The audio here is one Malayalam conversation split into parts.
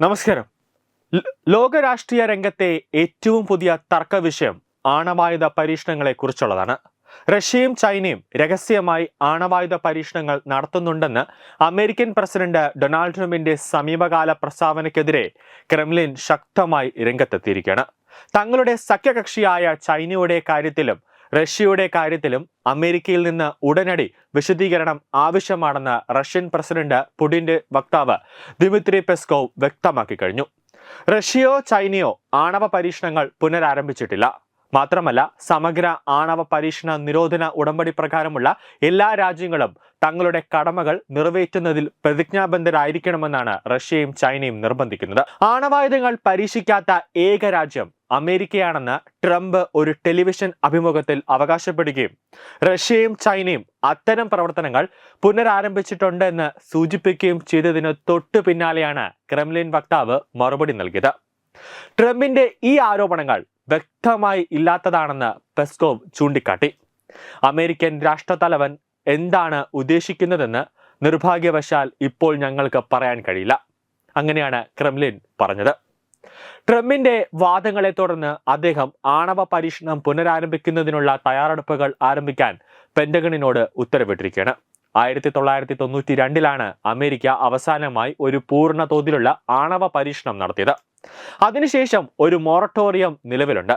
നമസ്കാരം. ലോക രാഷ്ട്രീയ രംഗത്തെ ഏറ്റവും പുതിയ തർക്ക വിഷയം ആണവായുധ പരീക്ഷണങ്ങളെ കുറിച്ചുള്ളതാണ്. റഷ്യയും ചൈനയും രഹസ്യമായി ആണവായുധ പരീക്ഷണങ്ങൾ നടത്തുന്നുണ്ടെന്ന് അമേരിക്കൻ പ്രസിഡന്റ് ഡൊണാൾഡ് ട്രംപിന്റെ സമീപകാല പ്രസ്താവനയ്ക്കെതിരെ ക്രെംലിൻ ശക്തമായി രംഗത്തെത്തിയിരിക്കുകയാണ്. തങ്ങളുടെ സഖ്യകക്ഷിയായ ചൈനയുടെ കാര്യത്തിലും റഷ്യയുടെ കാര്യത്തിലും അമേരിക്കയിൽ നിന്ന് ഉടനടി വിശദീകരണം ആവശ്യമാണെന്ന് റഷ്യൻ പ്രസിഡന്റ് പുടിന്റെ വക്താവ് ദിമിത്രി പെസ്കോവ് വ്യക്തമാക്കി കഴിഞ്ഞു. റഷ്യയോ ചൈനയോ ആണവ പരീക്ഷണങ്ങൾ പുനരാരംഭിച്ചിട്ടില്ല. മാത്രമല്ല സമഗ്ര ആണവ പരീക്ഷണ നിരോധന ഉടമ്പടി പ്രകാരമുള്ള എല്ലാ രാജ്യങ്ങളും തങ്ങളുടെ കടമകൾ നിറവേറ്റുന്നതിൽ പ്രതിജ്ഞാബദ്ധരായിരിക്കണമെന്നാണ് റഷ്യയും ചൈനയും നിർബന്ധിക്കുന്നത്. ആണവായുധങ്ങൾ പരീക്ഷിക്കാത്ത ഏക രാജ്യം അമേരിക്കയാണെന്ന് ട്രംപ് ഒരു ടെലിവിഷൻ അഭിമുഖത്തിൽ അവകാശപ്പെടുകയും റഷ്യയും ചൈനയും അത്തരം പ്രവർത്തനങ്ങൾ പുനരാരംഭിച്ചിട്ടുണ്ട് എന്ന് സൂചിപ്പിക്കുകയും ചെയ്തതിന് തൊട്ടു പിന്നാലെയാണ് ക്രെംലിൻ വക്താവ് മറുപടി നൽകിയത്. ട്രംപിന്റെ ഈ ആരോപണങ്ങൾ വ്യക്തമായി ഇല്ലാത്തതാണെന്ന് പെസ്കോവ് ചൂണ്ടിക്കാട്ടി. അമേരിക്കൻ രാഷ്ട്രതലവൻ എന്താണ് ഉദ്ദേശിക്കുന്നതെന്ന് നിർഭാഗ്യവശാൽ ഇപ്പോൾ ഞങ്ങൾക്ക് പറയാൻ കഴിയില്ല. അങ്ങനെയാണ് ക്രെംലിൻ പറഞ്ഞത്. ട്രംപിന്റെ വാദങ്ങളെ തുടർന്ന് അദ്ദേഹം ആണവ പരീക്ഷണം പുനരാരംഭിക്കുന്നതിനുള്ള തയ്യാറെടുപ്പുകൾ ആരംഭിക്കാൻ പെന്റഗണിനോട് ഉത്തരവിട്ടിരിക്കുകയാണ്. ആയിരത്തി തൊള്ളായിരത്തി തൊണ്ണൂറ്റി രണ്ടിലാണ് അമേരിക്ക അവസാനമായി ഒരു പൂർണ തോതിലുള്ള ആണവ പരീക്ഷണം നടത്തിയത്. അതിനുശേഷം ഒരു മൊറട്ടോറിയം നിലവിലുണ്ട്.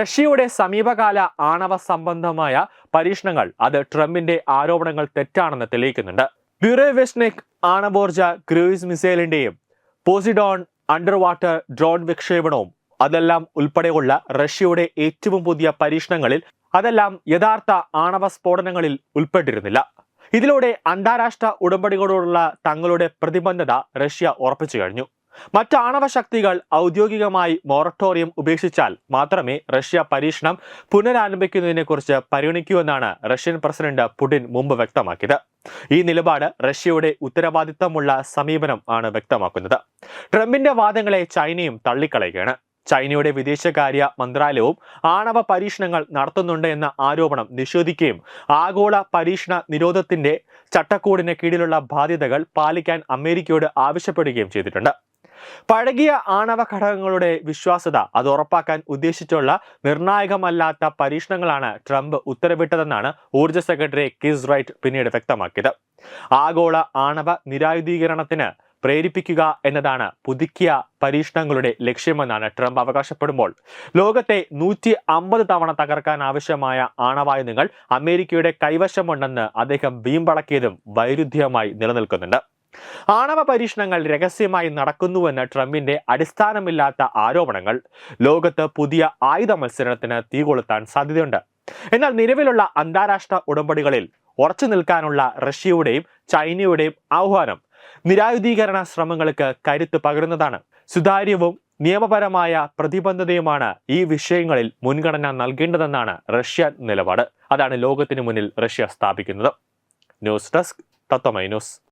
റഷ്യയുടെ സമീപകാല ആണവ സംബന്ധമായ പരീക്ഷണങ്ങൾ അത് ട്രംപിന്റെ ആരോപണങ്ങൾ തെറ്റാണെന്ന് തെളിയിക്കുന്നുണ്ട്. ബ്യൂറോവെസ്നിക് ആണവോർജ ക്രൂയിസ് മിസൈലിന്റെയും പോസിഡോൺ അണ്ടർ വാട്ടർ ഡ്രോൺ വിക്ഷേപണവും അതെല്ലാം ഉൾപ്പെടെയുള്ള റഷ്യയുടെ ഏറ്റവും പുതിയ പരീക്ഷണങ്ങളിൽ അതെല്ലാം യഥാർത്ഥ ആണവ സ്ഫോടനങ്ങളിൽ ഉൾപ്പെട്ടിരുന്നില്ല. ഇതിലൂടെ അന്താരാഷ്ട്ര ഉടമ്പടികളോടുള്ള തങ്ങളുടെ പ്രതിബദ്ധത റഷ്യ ഉറപ്പിച്ചു കഴിഞ്ഞു. മറ്റ് ആണവ ശക്തികൾ ഔദ്യോഗികമായി മൊറട്ടോറിയം ഉപേക്ഷിച്ചാൽ മാത്രമേ റഷ്യ പരീക്ഷണം പുനരാരംഭിക്കുന്നതിനെക്കുറിച്ച് പരിഗണിക്കൂ എന്നാണ് റഷ്യൻ പ്രസിഡന്റ് പുടിൻ മുമ്പ് വ്യക്തമാക്കിയത്. ഈ നിലപാട് റഷ്യയുടെ ഉത്തരവാദിത്തമുള്ള സമീപനം ആണ് വ്യക്തമാക്കുന്നത്. ട്രംപിന്റെ വാദങ്ങളെ ചൈനയും തള്ളിക്കളയുകയാണ്. ചൈനയുടെ വിദേശകാര്യ മന്ത്രാലയവും ആണവ പരീക്ഷണങ്ങൾ നടത്തുന്നുണ്ട് എന്ന ആരോപണം നിഷേധിക്കുകയും ആഗോള പരീക്ഷണ നിരോധത്തിന്റെ ചട്ടക്കൂടിന് കീഴിലുള്ള ബാധ്യതകൾ പാലിക്കാൻ അമേരിക്കയോട് ആവശ്യപ്പെടുകയും ചെയ്തിട്ടുണ്ട്. പഴകിയ ആണവ ഘടകങ്ങളുടെ വിശ്വാസ്യത അത് ഉറപ്പാക്കാൻ ഉദ്ദേശിച്ചുള്ള നിർണായകമല്ലാത്ത പരീക്ഷണങ്ങളാണ് ട്രംപ് ഉത്തരവിട്ടതെന്നാണ് ഊർജ സെക്രട്ടറി കിസ് റൈറ്റ് പിന്നീട് വ്യക്തമാക്കിയത്. ആഗോള ആണവ നിരായുധീകരണത്തിന് പ്രേരിപ്പിക്കുക എന്നതാണ് പുതുക്കിയ പരീക്ഷണങ്ങളുടെ ലക്ഷ്യമെന്നാണ് ട്രംപ് അവകാശപ്പെടുമ്പോൾ. ലോകത്തെ നൂറ്റി അമ്പത് തവണ തകർക്കാൻ ആവശ്യമായ ആണവായുധങ്ങൾ അമേരിക്കയുടെ കൈവശമുണ്ടെന്ന് അദ്ദേഹം വീമ്പളക്കിയതും വൈരുദ്ധ്യമായി നിലനിൽക്കുന്നുണ്ട്. ആണവ പരീക്ഷണങ്ങൾ രഹസ്യമായി നടക്കുന്നുവെന്ന ട്രംപിന്റെ അടിസ്ഥാനമില്ലാത്ത ആരോപണങ്ങൾ ലോകത്ത് പുതിയ ആയുധ മത്സരത്തിന് തീകൊളുത്താൻ സാധ്യതയുണ്ട്. എന്നാൽ നിലവിലുള്ള അന്താരാഷ്ട്ര ഉടമ്പടികളിൽ ഉറച്ചു നിൽക്കാനുള്ള റഷ്യയുടെയും ചൈനയുടെയും ആഹ്വാനം നിരായുധീകരണ ശ്രമങ്ങൾക്ക് കരുത്ത് പകരുന്നതാണ്. സുതാര്യവും നിയമപരമായ പ്രതിബദ്ധതയുമാണ് ഈ വിഷയങ്ങളിൽ മുൻഗണന നൽകേണ്ടതെന്നാണ് റഷ്യൻ നിലപാട്. അതാണ് ലോകത്തിന് മുന്നിൽ റഷ്യ സ്ഥാപിക്കുന്നത്. News desk Tatwamayi news.